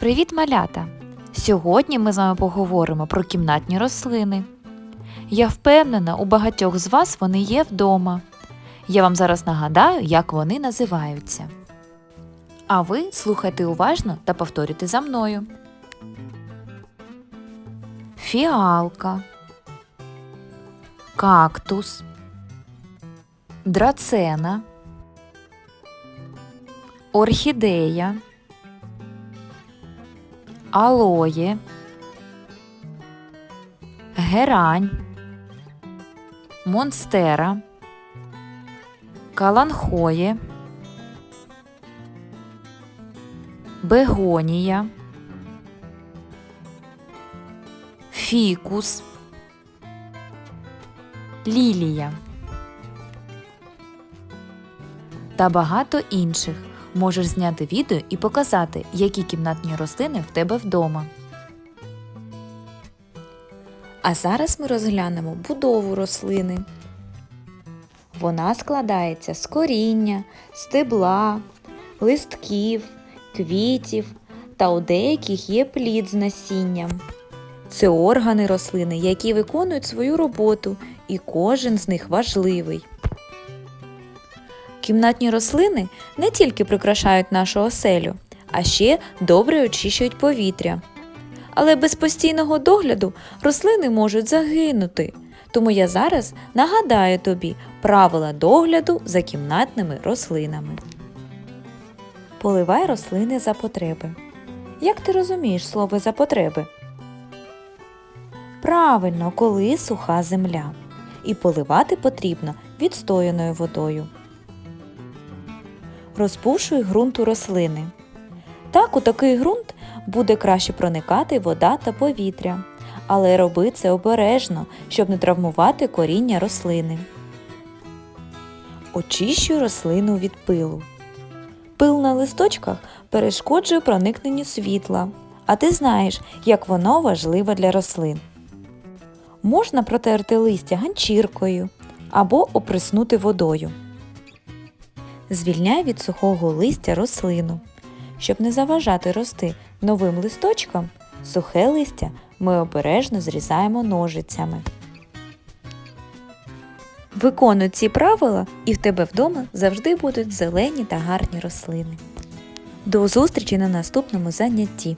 Привіт, малята! Сьогодні ми з вами поговоримо про кімнатні рослини. Я впевнена, у багатьох з вас вони є вдома. Я вам зараз нагадаю, як вони називаються. А ви слухайте уважно та повторюйте за мною. Фіалка, кактус, драцена, орхідея алоє, герань, монстера, каланхоє, бегонія, фікус, лілія та багато інших. Можеш зняти відео і показати, які кімнатні рослини в тебе вдома. А зараз ми розглянемо будову рослини. Вона складається з коріння, стебла, листків, квітів та у деяких є плід з насінням. Це органи рослини, які виконують свою роботу, і кожен з них важливий. Кімнатні рослини не тільки прикрашають нашу оселю, а ще добре очищують повітря. Але без постійного догляду рослини можуть загинути. Тому я зараз нагадаю тобі правила догляду за кімнатними рослинами. Поливай рослини за потреби. Як ти розумієш слово за потреби? Правильно, коли суха земля. І поливати потрібно відстояною водою розпушуй ґрунт у рослини. Так у такий ґрунт буде краще проникати вода та повітря, але роби це обережно, щоб не травмувати коріння рослини. Очищуй рослину від пилу. Пил на листочках перешкоджує проникненню світла, а ти знаєш, як воно важливе для рослин. Можна протерти листя ганчіркою або оприснути водою звільняй від сухого листя рослину. Щоб не заважати рости новим листочкам, сухе листя ми обережно зрізаємо ножицями. Виконуй ці правила, і в тебе вдома завжди будуть зелені та гарні рослини. До зустрічі на наступному занятті!